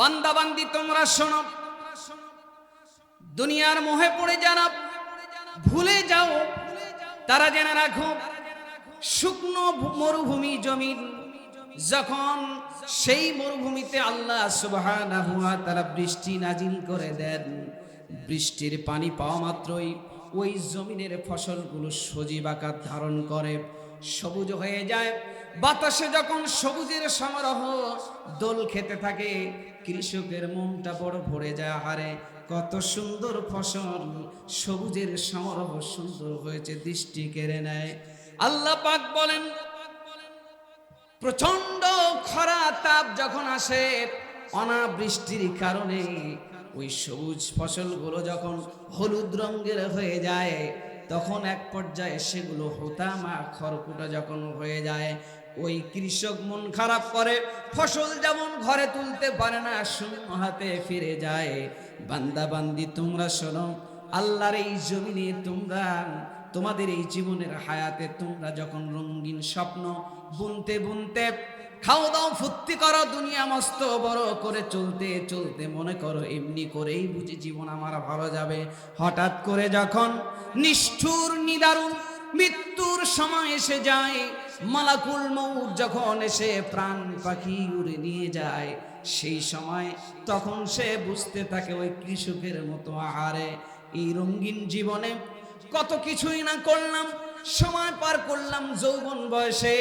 বান্দাবান্দি, তোমরা শোনো। দুনিয়ার মোহে পড়ে যারা, ভুলে যাও, তারা জেনে রাখো, শুকনো মরুভূমি জমিন, যখন সেই মরুভূমিতে আল্লাহ ওয়া তাআলা বৃষ্টি নাজিল করে দেন, বৃষ্টির পানি পাওয়া মাত্রই ওই জমিনের ফসলগুলো সজীব আকার ধারণ করে। সবুজ হয়ে যায়। বাতাসে যখন সবুজের সমারোহ দোল খেতে থাকে, কৃষকের মনটা বড় ভরে যায় হারে কত সুন্দর ফসল। সবুজের সমারোহ সুন্দর হয়েছে, দৃষ্টি কেড়ে নেয়। আল্লাহ পাক বলেন প্রচণ্ড খরা তাপ যখন আসে, অনাবৃষ্টির কারণে ওই সবুজ ফসলগুলো যখন হলুদ রঙের হয়ে যায় তখন এক পর্যায়ে সেগুলো হোতামা খড়কুটা যখন হয়ে যায়, ওই কৃষক মন খারাপ করে, ফসল যেমন ঘরে তুলতে পারে না শূন্য হাতে ফিরে যায়। বান্দা বান্দি, তোমরা শোনো, আল্লাহর এই জমিনে তোমরা, তোমাদের এই জীবনের হায়াতে তোমরা যখন রঙিন স্বপ্ন বুনতে বুনতে খাও দাও, ফুর্তি করো, দুনিয়া মস্ত বড় করে চলতে চলতে মনে করো, এমনি করেই বুঝি জীবন আমার ভালো যাবে। হঠাৎ করে যখন নিষ্ঠুর নিদারুণ মৃত্যুর সময় এসে যায়। মালাকুল মৌত যখন এসে প্রাণ পাখি উড়ে নিয়ে যায়, সেই সময় তখন সে বুঝতে থাকে ওই কৃষকের মতো আহারে। এই রঙিন জীবনে কত কিছুই না করলাম, সময় পার করলাম যৌবন বয়সে।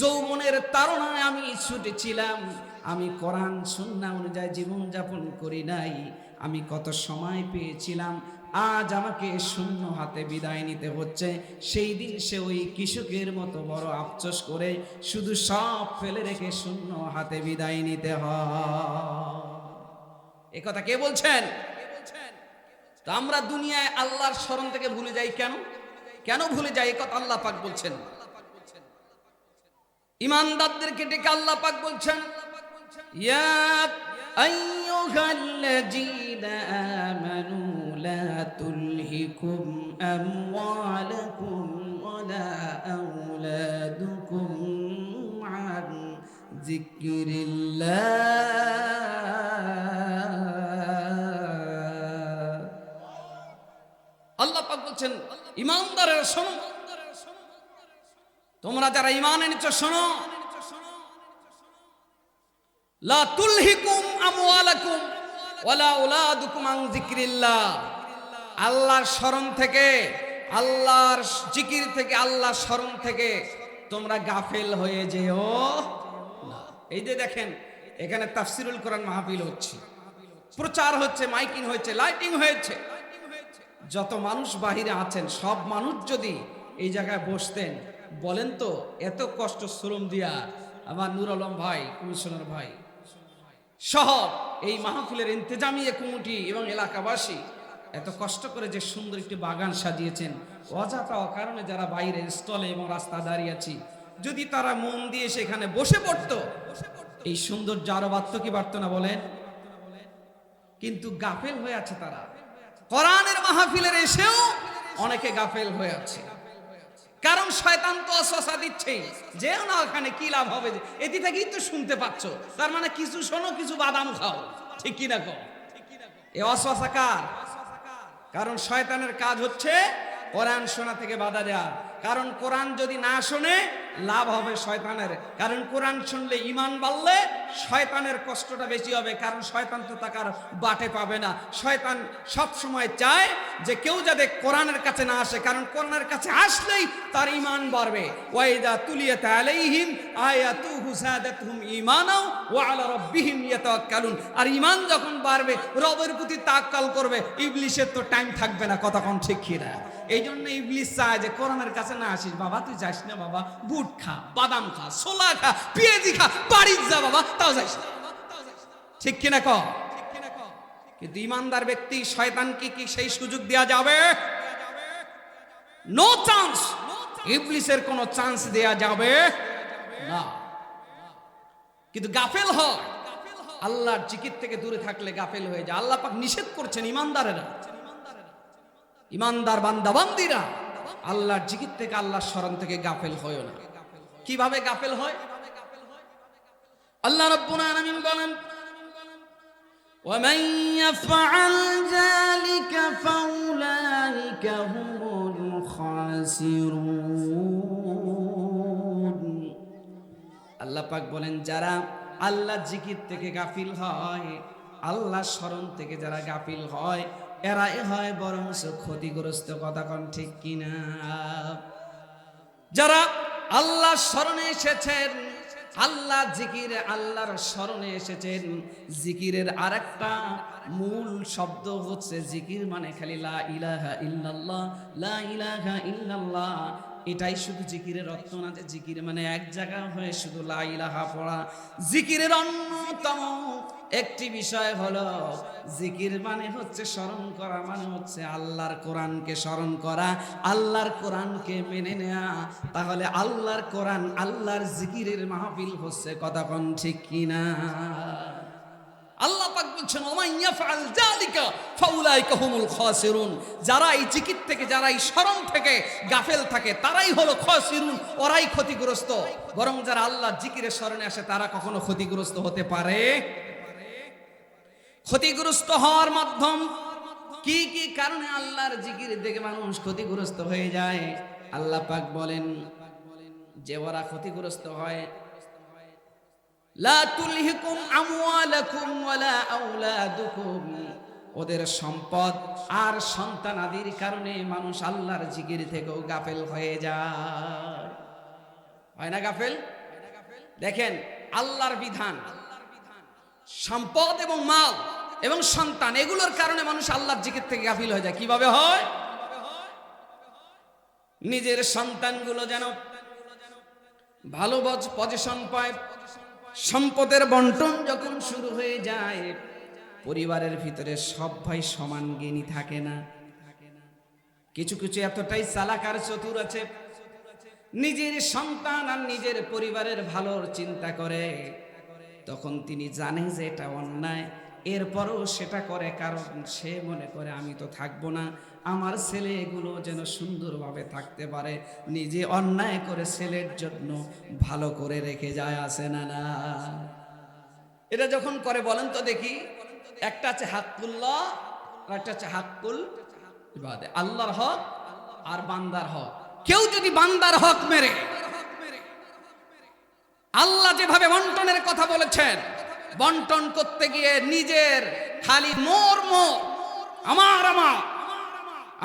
যৌবনের তারণায় আমি ছুটেছিলাম আমি কোরআন, সুন্না অনুযায়ী জীবনযাপন করি নাই। আমি কত সময় পেয়েছিলাম, আজ আমাকে শূন্য হাতে বিদায় নিতে হচ্ছে। সেই দিন সে ওই কৃষকের মতো বড় আফসোস করে শুধু সব ফেলে রেখে শূন্য হাতে বিদায় নিতে হয়। কথা কে বলছেন? তো আমরা দুনিয়ায় আল্লাহর স্মরণ থেকে ভুলে যাই কেন? কেন ভুলে যাই? এ কথা আল্লাহ পাক বলছেন। ইমানদারদেরকে ডেকে আল্লাহ পাক বলছেন ইয়া আইয়ুহাল্লাযীনা আমানু লা তুলহিকুম আমওয়ালাকুম ওয়ালা আওলাদুকুম আন যিকরিল্লাহ আল্লাহ পাক বলছেন, ইমানদারের শোনো। তোমরা যারা ইমান এনেছ, শোনো। লা তুলহিকুম আমওয়ালাকুম ওয়ালা আওলাদুকুম আন যিকরিল্লাহ। আল্লাহর স্মরণ থেকে, আল্লাহর জিকির থেকে, আল্লাহর স্মরণ থেকে তোমরা গাফেল হয়ে যেও না। এই যে দেখেন, এখানে তাফসিরুল কোরআন মাহফিল হচ্ছে। প্রচার হচ্ছে, মাইকিং হয়েছে, লাইটিং হয়েছে। যত মানুষ বাহিরে আছেন, সব মানুষ যদি এই জায়গায় বসতেন, বলেন তো, এত কষ্ট শ্রম দিয়া আমার নুর আলম ভাই, কমিশনার ভাই সহ এই মাহফিলের ইন্তেজামিয়া কমিটি এবং এলাকাবাসী এত কষ্ট করে যে সুন্দর একটি বাগান সাজিয়েছেন। অযথা কারণে যারা বাইরে স্টলে এবং রাস্তা দাঁড়িয়ে আছি, যদি তারা মন দিয়ে সেখানে বসে পড়তো, এই সুন্দর আরও বাড়তো কি বাড়তো না বলেন? কিন্তু গাফেল হয়ে আছে তারা। কোরআনের মাহফিলের এসেও অনেকে গাফেল হয়ে আছে। কারণ শয়তান তো অসসা দিচ্ছে। যেও না ওখানে, কি লাভ হবে? এটি থেকেই তো শুনতে পাচ্ছ। তার মানে কিছু শোনো, কিছু বাদাম খাও। ঠিক কি কো এ অসসা কার? কারণ শয়তানের কাজ হচ্ছে কোরআন শোনা থেকে বাধা দেয়া। কারণ কোরআন যদি না শোনে লাভ হবে শয়তানের। কারণ কোরআন শুনলে ইমান বাড়লে শয়তানের কষ্টটা বেশি হবে, কারণ শয়তান তো তাকার বাটে পাবে না। শয়তান সব সময় চায় যে কেউ যাতে কোরআনের কাছে না আসে, কারণ কোরআনের কাছে আসলেই তার ইমান বাড়বে। ওয়াইদা তুলিয়াত আলাইহিম আয়াতুহু সাদাতুহুম ঈমানাও ওয়া আলা রাব্বিহিম ইয়াতাওয়াক্কালুন। আর ইমান যখন বাড়বে, রবের প্রতি তাক্কাল করবে ইবলিসের তো টাইম থাকবে না কতক্ষণ ঠিক কি না এই জন্য ইবলিশ চায় যে কোরআনের কাছে না আসিস, বাবা তুই যাস না বাবা বুট খা, বাদাম খা, ছোলা খা, পেঁয়াজি খা, বাড়ির যা বাবা, তাও যাইস ঠিক কিনা ক? কিন্তু ইমানদার ব্যক্তি শয়তানকে কি সেই সুযোগ দেয়া যাবে? নো চান্স ইবলিসের কোনো চান্স দেয়া যাবে না। কিন্তু গাফেল হয় আল্লাহর জিকির থেকে দূরে থাকলে গাফেল হয়ে যায় আল্লাহ পাক নিষেধ করছেন ইমানদারেরা। ইমানদার বান্দা বান্দিরা আল্লাহর জিকির থেকে, আল্লাহর স্মরণ থেকে গাফেল হয় না। কিভাবে গাফেল হয় আল্লাহ রব্বুল আলামিন বলেন ومن يفعل ذلك فأولئك هم الخاسرون আল্লাহ পাক বলেন যারা আল্লাহ জিকির থেকে গাফিল হয় আল্লাহ স্মরণ থেকে যারা গাফিল হয় এরাই হয় বরং ক্ষতিগ্রস্ত কথা কোন ঠিক কিনা যারা আল্লাহ স্মরণে এসেছেন। আল্লাহ জিকির আল্লাহর স্মরণে এসেছেন। জিকিরের আরেকটা মূল শব্দ হচ্ছে জিকির মানে খালি লা ইলাহা ইল্লাল্লাহ, লা ইলাহা ইল্লাল্লাহ। এটাই শুধু জিকিরের অর্থ না, যে জিকির মানে এক জায়গা হয়ে শুধু লা ইলাহা পড়া। জিকিরের অন্যতম একটি বিষয় হলো, জিকির মানে হচ্ছে স্মরণ করা মানে হচ্ছে আল্লাহর কোরআনকে স্মরণ করা। আল্লাহর কোরআনকে মেনে নেয়া। তাহলে আল্লাহর কোরআন, আল্লাহর জিকিরের মাহফিল হচ্ছে কতক্ষণ ঠিক কিনা? বলছেন যারা এই থেকে, যারা এই স্মরণ থেকে গাফেল থাকে, তারাই হলো ওরাই ক্ষতিগ্রস্ত। বরং যারা আল্লাহ জিকিরের স্মরণে আসে, তারা কখনো ক্ষতিগ্রস্ত হতে পারে? ক্ষতিগ্রস্ত হওয়ার মাধ্যম কি কি কারণে আল্লাহর জিকির দেখে মানুষ ক্ষতিগ্রস্ত হয়ে যায়? আল্লাহ পাক বলেন যে, ওরা ক্ষতিগ্রস্ত হয় ওয়ালা ওদের সম্পদ আর সন্তানাদির কারণে মানুষ আল্লাহর জিকির থেকেও গাফেল হয়ে যায়। হয় না গাফেল? দেখেন, আল্লাহর বিধান, সম্পদ এবং মাল এবং সন্তান, এগুলোর কারণে মানুষ আল্লাহর জিকির থেকে গাফিল হয়ে যায়। কীভাবে হয়? নিজের সন্তানগুলো যেন ভালো পজিশন পায় সম্পদের বন্টন যখন শুরু হয়ে যায়, পরিবারের ভিতরে সব ভাই সমান জ্ঞানী থাকে না। কিছু কিছু এতটাই চালাকার চতুর আছে। নিজের সন্তান আর নিজের পরিবারের ভালোর চিন্তা করে। তখন তিনি জানেন যে এটা অন্যায়। এরপরও সেটা করে, কারণ সে মনে করে, আমি তো থাকব না। আমার ছেলে এগুলো যেন সুন্দরভাবে থাকতে পারে, নিজে অন্যায় করে ছেলের জন্য ভালো করে রেখে যায় আসে না না? এটা যখন করে, বলেন তো দেখি, একটা আছে হাক্কুল্লাহ, আর একটা আছে হাক্কুল আল্লাহর হক আর বান্দার হক। কেউ যদি বান্দার হক মেরে, আল্লাহ যেভাবে বন্টনের কথা বলেছেন বন্টন করতে গিয়ে নিজের খালি মোর মো আমার আমার।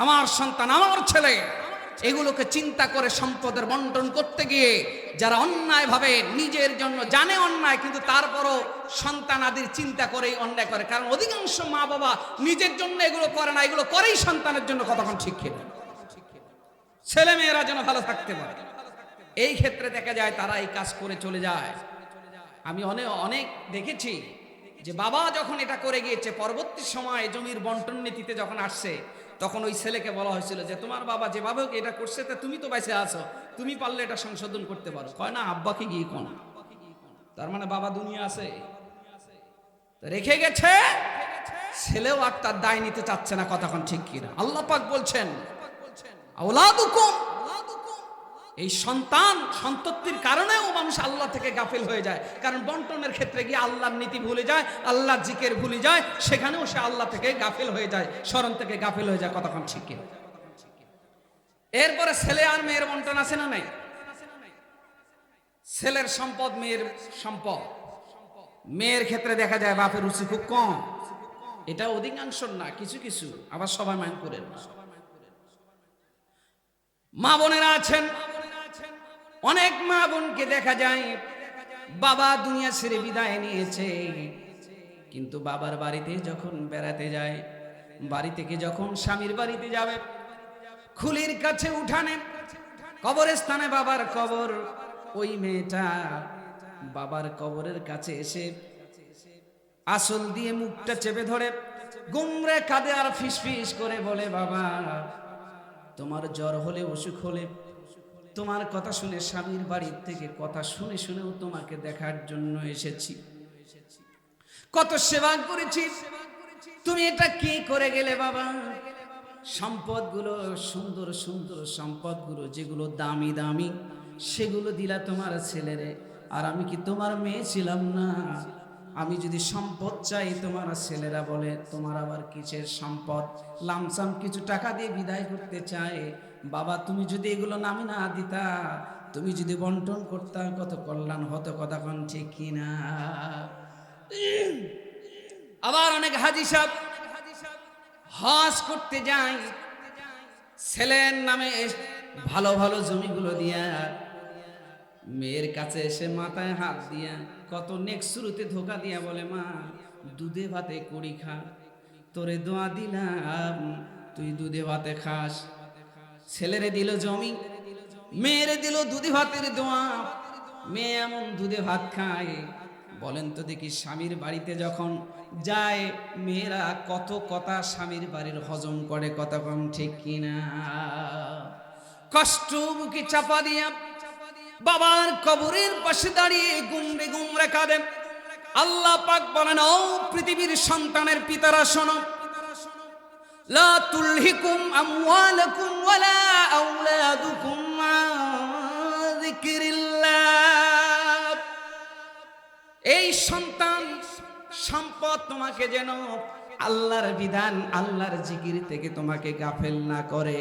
আমার সন্তান, আমার ছেলে। এগুলোকে চিন্তা করে সম্পদের বন্টন করতে গিয়ে যারা অন্যায়ভাবে নিজের জন্য জানে অন্যায়, কিন্তু তারপরও সন্তান আদির চিন্তা করেই অন্যায় করে। কারণ অধিকাংশ মা বাবা নিজের জন্য এগুলো করে না, এগুলো করেই সন্তানের জন্য কতক্ষণ ঠিক খেলে ছেলে মেয়েরা যেন ভালো থাকতে পারে। এই ক্ষেত্রে দেখা যায় তারা এই কাজ করে চলে যায়। আমি অনেক অনেক দেখেছি যে বাবা যখন এটা করে গিয়েছে, পরবর্তী সময় জমির বন্টন নীতিতে যখন আসছে, তখন ওই ছেলেকে বলা হয়েছিল যে, তোমার বাবা যেভাবে এটা করছে, তা তুমি তো বেঁচে আছো, তুমি পারলে এটা সংশোধন করতে পারো। কয়, না, আব্বাকে গিয়ে কোন। তার মানে বাবা দুনিয়া আছে। রেখে গেছে, ছেলেও আর তার দায় নিতে চাচ্ছে না কতক্ষণ ঠিক কিনা। আল্লাহ পাক বলছেন এই সন্তান সন্ততির কারণেও মানুষ আল্লাহ থেকে গাফিল হয়ে যায়। কারণ বন্টনের ক্ষেত্রে গিয়ে আল্লাহর নীতি ভুলে যায়, আল্লাহর জিকের ভুলে যায়, সেখানেও সে আল্লাহ থেকে গাফিল হয়ে যায়, স্মরণ থেকে গাফিল হয়ে যায়, কতক্ষণ ঠিক এরপরে ছেলে আর মেয়ের বন্টন আছে না নাই? ছেলের সম্পদ, মেয়ের সম্পদ। মেয়ের ক্ষেত্রে দেখা যায় বাপের রুচি খুব কম। এটা অধিকাংশ না, কিছু কিছু, আবার সবাই মাইন্ড করেন মা বোনেরা আছেন অনেক মা বোনকে দেখা যায়, বাবা দুনিয়া ছেড়ে বিদায় নিয়েছে। কিন্তু বাবার বাড়িতে যখন বেড়াতে যায়, বাড়ি থেকে যখন স্বামীর বাড়িতে যাবে, খুলির কাছে উঠানে, কবরস্থানে বাবার কবর, ওই মেয়েটা বাবার কবরের কাছে এসে আসল দিয়ে মুখটা চেপে ধরে, গুমরে কাঁদে আর ফিস ফিস করে বলে, বাবা, তোমার জ্বর হলে অসুখ হলে তোমার কথা শুনে স্বামীর বাড়ির থেকে কথা শুনে শুনেও তোমাকে দেখার জন্য এসেছি। কত সেবা করেছি। তুমি এটা কি করে গেলে বাবা? সম্পদগুলো সুন্দর সুন্দর সম্পদগুলো, যেগুলো দামি দামি, সেগুলো দিলা তোমার ছেলেরে। আর আমি কি তোমার মেয়ে ছিলাম না? আমি যদি সম্পদ চাই তোমার ছেলেরা বলে, তোমার আবার কিসের সম্পদ? লামসাম কিছু টাকা দিয়ে বিদায় করতে চায় বাবা, তুমি যদি এগুলো নামে না দিতা, তুমি যদি বন্টন করতা, কত কল্যাণ হতো কতক্ষণ ঠিক কিনা? আবার অনেক হাজি সাহেব হজ করতে যাই ছেলের নামে ভালো ভালো জমিগুলো দিয়া, মেয়ের কাছে এসে মাথায় হাত দিয়া, কত নেক্সট শুরুতে ধোকা দিয়া বলে, মা, দুধে ভাতে করি খা, তোরে দোয়া দিলাম, তুই দুধে ভাতে খাস। ছেলেরে দিল জমি, মেয়েরে দিল দুধে ভাতের দোয়া। মেয়ে এমন দুধে ভাত খায়, বলেন তো দেখি স্বামীর বাড়িতে যখন যায়, মেয়েরা কত কথা স্বামীর বাড়ির হজম করে কতক্ষণ ঠিক কিনা? কষ্ট বুকে চাপা দিয়া বাবার কবরের পাশে দাঁড়িয়ে গুমরে গুমরে কাঁদেন আল্লাহ পাক বলেন, ও পৃথিবীর সন্তানের পিতারা, শোনো লা তুলহিকুম আমওয়ালাকুম ওয়ালা আওলাদুকুম ذكر الله এই সন্তান সম্পদ তোমাকে যেন আল্লাহর বিধান, আল্লাহর জিকির থেকে তোমাকে গাফেল না করে।